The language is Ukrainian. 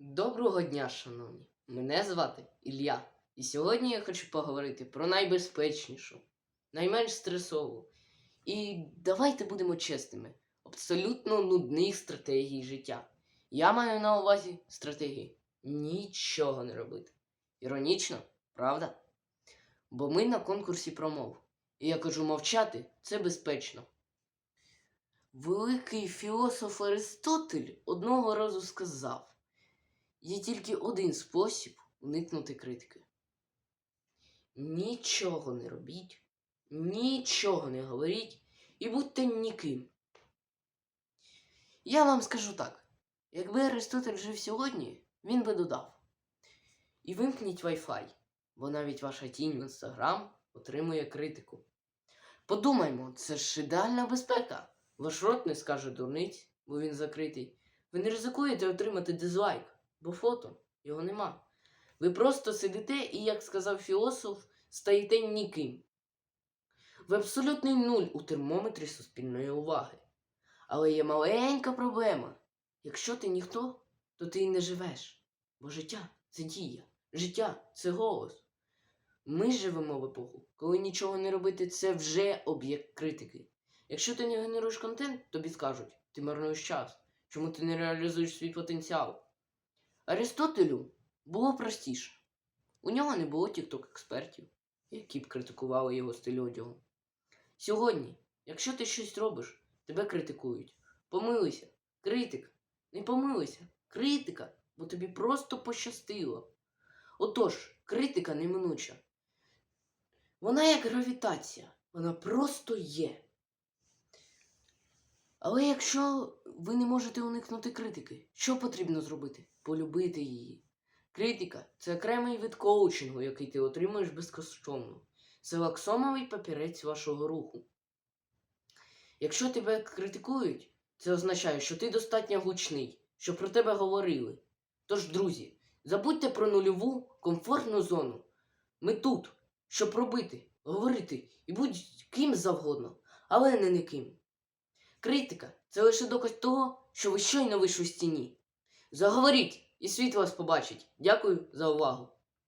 Доброго дня, шановні! Мене звати Ілля. І сьогодні я хочу поговорити про найбезпечнішу, найменш стресову. І давайте будемо чесними, абсолютно нудних стратегій життя. Я маю на увазі стратегії нічого не робити. Іронічно, правда? Бо ми на конкурсі промов. І я кажу, мовчати це безпечно. Великий філософ Аристотель одного разу сказав. Є тільки один спосіб уникнути критики. Нічого не робіть, нічого не говоріть і будьте ніким. Я вам скажу так: якби Аристотель жив сьогодні, він би додав. І вимкніть Wi-Fi, бо навіть ваша тінь в інстаграм отримує критику. Подумаймо, це ж ідеальна безпека. Ваш рот не скаже дурниць, бо він закритий. Ви не ризикуєте отримати дизлайк бо фото його нема. Ви просто сидите і, як сказав філософ, стаєте ніким. Ви абсолютний нуль у термометрі суспільної уваги. Але є маленька проблема. Якщо ти ніхто, то ти і не живеш. Бо життя це дія, життя це голос. Ми живемо в епоху, коли нічого не робити це вже об'єкт критики. Якщо ти не генеруєш контент, тобі скажуть, ти марнуєш час, чому ти не реалізуєш свій потенціал. Аристотелю було простіше. У нього не було тікток-експертів, які б критикували його стиль одягу. Сьогодні, якщо ти щось робиш, тебе критикують. Помилися, критик, не помилися, критика, бо тобі просто пощастило. Отож, критика неминуча. Вона як гравітація, вона просто є. Але якщо ви не можете уникнути критики, що потрібно зробити? Полюбити її. Критика це окремий вид коучингу, який ти отримуєш безкоштовно. Це лаксомовий папірець вашого руху. Якщо тебе критикують, це означає, що ти достатньо гучний, що про тебе говорили. Тож, друзі, забудьте про нульову комфортну зону. Ми тут, щоб робити, говорити і будь-ким завгодно, але не ніким. Критика це лише доказ того, що ви щойно вийшли з тіні. Заговоріть, і світ вас побачить. Дякую за увагу.